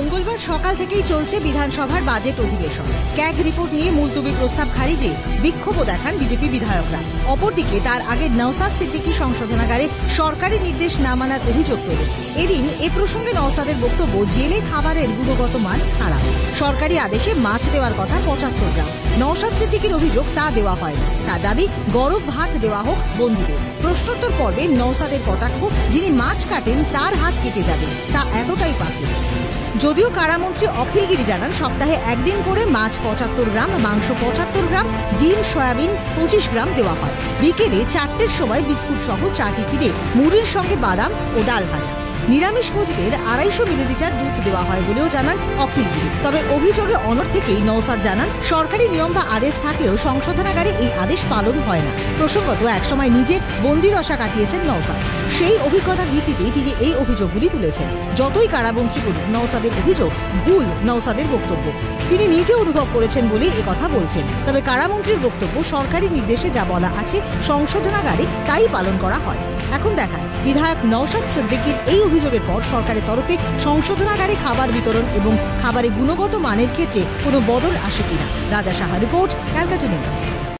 সকাল থেকেই চলছে বিধানসভার বাজেট অধিবেশন। ক্যাগ রিপোর্ট নিয়ে মুলতুবি প্রস্তাব খারিজে বিক্ষোভও দেখান বিজেপি বিধায়করা। অপরদিকে তার আগে নওসাদ সিদ্দিকী সংশোধনাগারে সরকারি নির্দেশ না মানার অভিযোগ তোলে এদিন এ প্রসঙ্গে নওসাদের বক্তব্য, জেলে খাবারের গুণগত মান খারাপ। সরকারি আদেশে মাছ দেওয়ার কথা পঁচাত্তর গ্রাম। নওসাদ সিদ্দিকির অভিযোগ, তা দেওয়া হয় তার দাবি, গরম ভাত দেওয়া হোক বন্ধুদের। প্রশ্নোত্তর পর্বে নওসাদের কটাক্ষ, যিনি মাছ কাটেন, তার হাত কেটে যাবে। তা এতটাই পাখি যদিও কারামন্ত্রী অখিলগিরি জানান, সপ্তাহে একদিন করে মাছ পঁচাত্তর গ্রাম, মাংস পঁচাত্তর গ্রাম, ডিম, সয়াবিন পঁচিশ গ্রাম দেওয়া হয়। বিকেলে চারটের সময় বিস্কুট সহ চাটি ফিরে মুড়ির সঙ্গে বাদাম ও ডাল ভাজা। নিরামিষ ভোজীদের আড়াইশো মিলিলিটার দুধ দেওয়া হয় বলেও জানান অখিলগিরি তবে অভিযোগে অনর থেকেই নৌসাদ জানান, সরকারি নিয়ম বা আদেশ থাকলেও সংশোধনাগারে এই আদেশ পালন হয় না। প্রসঙ্গত, একসময় নিজে বন্দি দশা কাটিয়েছেন নৌসাদ সেই অভিজ্ঞতার ভিত্তিতেই তিনি এই অভিযোগগুলি তুলেছেন। যতই কারামন্ত্রী করুক নৌসাদের অভিযোগ ভুল নৌসাদের বক্তব্য। তিনি নিজে অনুভব করেছেন বলে এ কথা বলছেন। তবে কারামন্ত্রীর বক্তব্য সরকারি নির্দেশে যা বলা আছে সংশোধনাগারে তাই পালন করা হয়। এখন দেখায় বিধায়ক নওশাদ সিদ্দিকির এই অভিযোগের পর সরকারের তরফে সংশোধনাগারে খাবার বিতরণ এবং খাবারের গুণগত মানের ক্ষেত্রে কোনো বদল আসে কিনা? রাজা সাহা রিপোর্ট, ক্যালকাটা নিউজ।